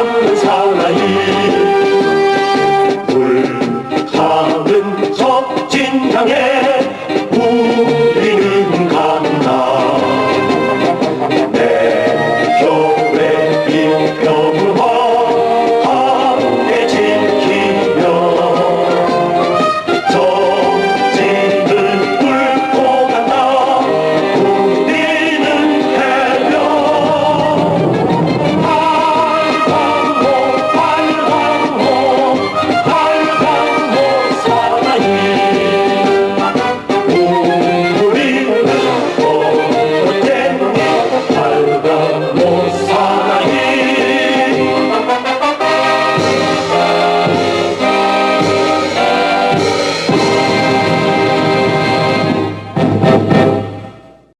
잡는 사나이 불타는 적진강에